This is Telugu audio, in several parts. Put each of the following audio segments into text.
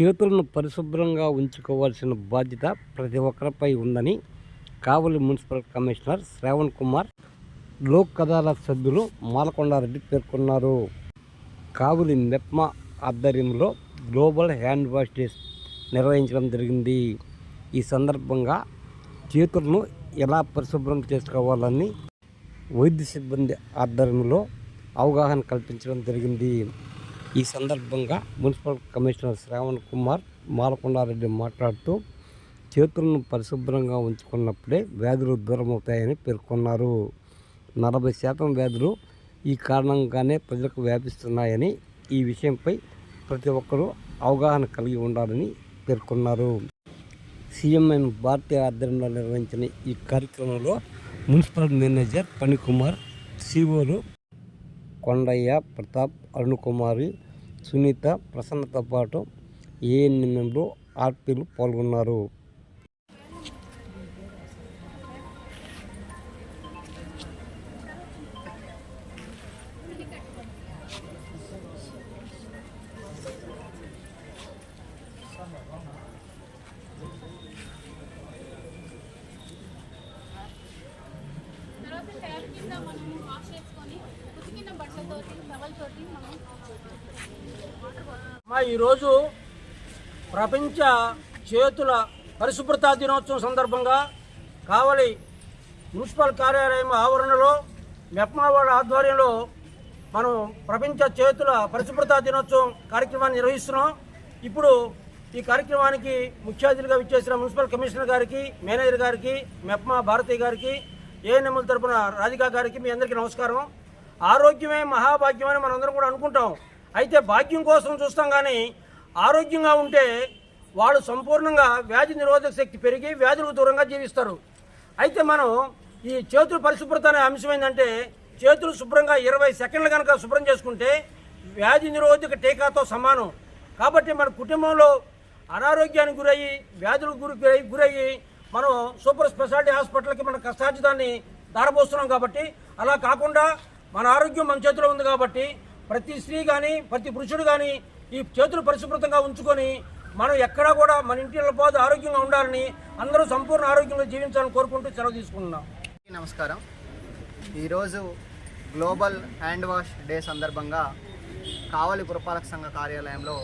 చేతులను పరిశుభ్రంగా ఉంచుకోవాల్సిన బాధ్యత ప్రతి ఒక్కరిపై ఉందని కావలి మున్సిపల్ కమిషనర్ శ్రావణ్ కుమార్ లోక్ అదాలత్ సభ్యులు మాలకొండారెడ్డి పేర్కొన్నారు. కావలి మెప్మా ఆధ్వర్యంలో గ్లోబల్ హ్యాండ్ వాష్ డే నిర్వహించడం జరిగింది. ఈ సందర్భంగా చేతులను ఎలా పరిశుభ్రం చేసుకోవాలని వైద్య సిబ్బంది ఆధ్వర్యంలో అవగాహన కల్పించడం జరిగింది. ఈ సందర్భంగా మున్సిపల్ కమిషనర్ శ్రావణ్ కుమార్ మాలకొండారెడ్డి మాట్లాడుతూ చేతులను పరిశుభ్రంగా ఉంచుకున్నప్పుడే వ్యాధులు దూరమవుతాయని పేర్కొన్నారు. నలభై శాతం వ్యాధులు ఈ కారణంగానే ప్రజలకు వ్యాపిస్తున్నాయని ఈ విషయంపై ప్రతి ఒక్కరూ అవగాహన కలిగి ఉండాలని పేర్కొన్నారు. సీఎంఎన్ భారతీయ ఆధ్వర్యంలో నిర్వహించిన ఈ కార్యక్రమంలో మున్సిపల్ మేనేజర్ పణికుమార్ సిఓలు కొండయ్య ప్రతాప్ అరుణ్ కుమారి సునీత ప్రసన్నతో పాటు ఏఎన్ఎంలు ఆర్పీలు పాల్గొన్నారు. తర్వాత కూడా మనము వాష్ చేసుకొని ఉతికిన బట్టలతోటి టవల్తోటి మనం మా ఈరోజు ప్రపంచ చేతుల పరిశుభ్రతా దినోత్సవం సందర్భంగా కావలి మున్సిపల్ కార్యాలయం ఆవరణలో మెప్మావాడ ఆధ్వర్యంలో మనం ప్రపంచ చేతుల పరిశుభ్రతా దినోత్సవం కార్యక్రమాన్ని నిర్వహిస్తున్నాం. ఇప్పుడు ఈ కార్యక్రమానికి ముఖ్య అతిథిగా విచ్చేసిన మున్సిపల్ కమిషనర్ గారికి మేనేజర్ గారికి మెప్మా భారతి గారికి ఏఎన్ఎంల తరపున రాధికా గారికి మీ అందరికీ నమస్కారం. ఆరోగ్యమే మహాభాగ్యం అని మనందరం కూడా అనుకుంటాం. అయితే భాగ్యం కోసం చూస్తాం కానీ ఆరోగ్యంగా ఉంటే వాళ్ళు సంపూర్ణంగా వ్యాధి నిరోధక శక్తి పెరిగి వ్యాధులకు దూరంగా జీవిస్తారు. అయితే మనం ఈ చేతుల పరిశుభ్రత అనే అంశం ఏంటంటే చేతులు శుభ్రంగా ఇరవై సెకండ్లు కనుక శుభ్రం చేసుకుంటే వ్యాధి నిరోధక టీకాతో సమానం. కాబట్టి మన కుటుంబంలో అనారోగ్యానికి గురయ్యి వ్యాధులకు గురి గురయ్యి- గురయ్యి మనం సూపర్ స్పెషాలిటీ హాస్పిటల్కి మన కష్టార్జితాన్ని దారపోస్తున్నాం కాబట్టి అలా కాకుండా మన ఆరోగ్యం మన చేతిలో ఉంది కాబట్టి ప్రతి స్త్రీ కానీ ప్రతి పురుషుడు కానీ ఈ చేతులు పరిశుభ్రతంగా ఉంచుకొని మనం ఎక్కడా కూడా మన ఇంటిలో పోదు ఆరోగ్యంగా ఉండాలని అందరూ సంపూర్ణ ఆరోగ్యంగా జీవించాలని కోరుకుంటూ సెలవు తీసుకుంటున్నాం. నమస్కారం. ఈరోజు గ్లోబల్ హ్యాండ్ వాష్ డే సందర్భంగా కావలి పురపాలక సంఘ కార్యాలయంలో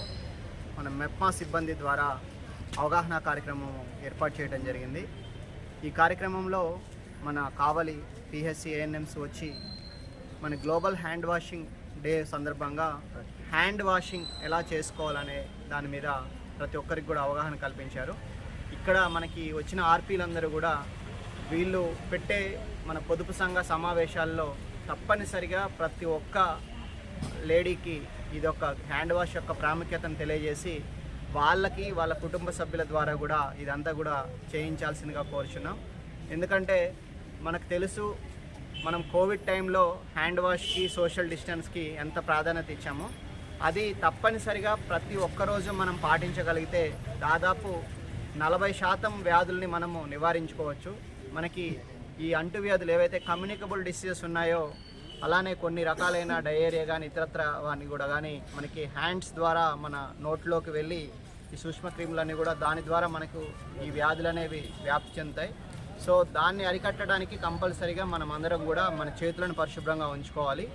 మన మెప్మా సిబ్బంది ద్వారా అవగాహన కార్యక్రమం ఏర్పాటు చేయడం జరిగింది. ఈ కార్యక్రమంలో మన కావలి పిహెచ్సి ఏఎన్ఎంస్ వచ్చి మన గ్లోబల్ హ్యాండ్ వాషింగ్ డే సందర్భంగా హ్యాండ్ వాషింగ్ ఎలా చేసుకోవాలనే దాని మీద ప్రతి ఒక్కరికి కూడా అవగాహన కల్పించారు. ఇక్కడ మనకి వచ్చిన ఆర్పీలందరూ కూడా వీళ్ళు పెట్టే మన పొదుపు సంఘ సమావేశాల్లో తప్పనిసరిగా ప్రతి ఒక్క లేడీకి ఇది ఒక హ్యాండ్ వాష్ యొక్క ప్రాముఖ్యతను తెలియజేసి వాళ్ళకి వాళ్ళ కుటుంబ సభ్యుల ద్వారా కూడా ఇదంతా కూడా చేయించాల్సిందిగా కోరుచున్నాం. ఎందుకంటే మనకు తెలుసు మనం కోవిడ్ టైంలో హ్యాండ్ వాష్కి సోషల్ డిస్టెన్స్కి ఎంత ప్రాధాన్యత ఇచ్చామో అది తప్పనిసరిగా ప్రతి ఒక్కరోజు మనం పాటించగలిగితే దాదాపు నలభై శాతం వ్యాధుల్ని మనము నివారించుకోవచ్చు. మనకి ఈ అంటువ్యాధులు ఏవైతే కమ్యూనికబుల్ డిసీజెస్ ఉన్నాయో అలానే కొన్ని రకాలైన డయేరియా కానీ ఇతరత్ర వాని కూడా కానీ మనకి హ్యాండ్స్ ద్వారా మన నోట్లోకి వెళ్ళి ఈ సూక్ష్మ క్రిములన్నీ కూడా దాని ద్వారా మనకు ఈ వ్యాధులు అనేవి వ్యాప్తి చెందుతాయి. సో దాన్ని అరికట్టడానికి కంపల్సరీగా మనం అందరం కూడా మన చేతులను పరిశుభ్రంగా ఉంచుకోవాలి.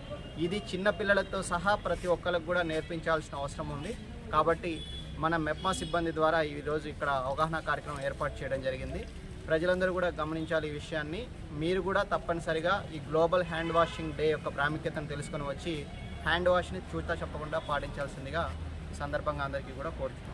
ఇది చిన్న పిల్లలతో సహా ప్రతి ఒక్కరికి కూడా నేర్పించాల్సిన అవసరం ఉంది. కాబట్టి మన మెప్మా సిబ్బంది ద్వారా ఈరోజు ఇక్కడ అవగాహన కార్యక్రమం ఏర్పాటు చేయడం జరిగింది. ప్రజలందరూ కూడా గమనించాలి ఈ విషయాన్ని. మీరు కూడా తప్పనిసరిగా ఈ గ్లోబల్ హ్యాండ్ వాషింగ్ డే యొక్క ప్రాముఖ్యతను తెలుసుకొని వచ్చి హ్యాండ్ వాష్ని చూస్తా చెప్పకుండా పాటించాల్సిందిగా సందర్భంగా అందరికీ కూడా కోరుతున్నాను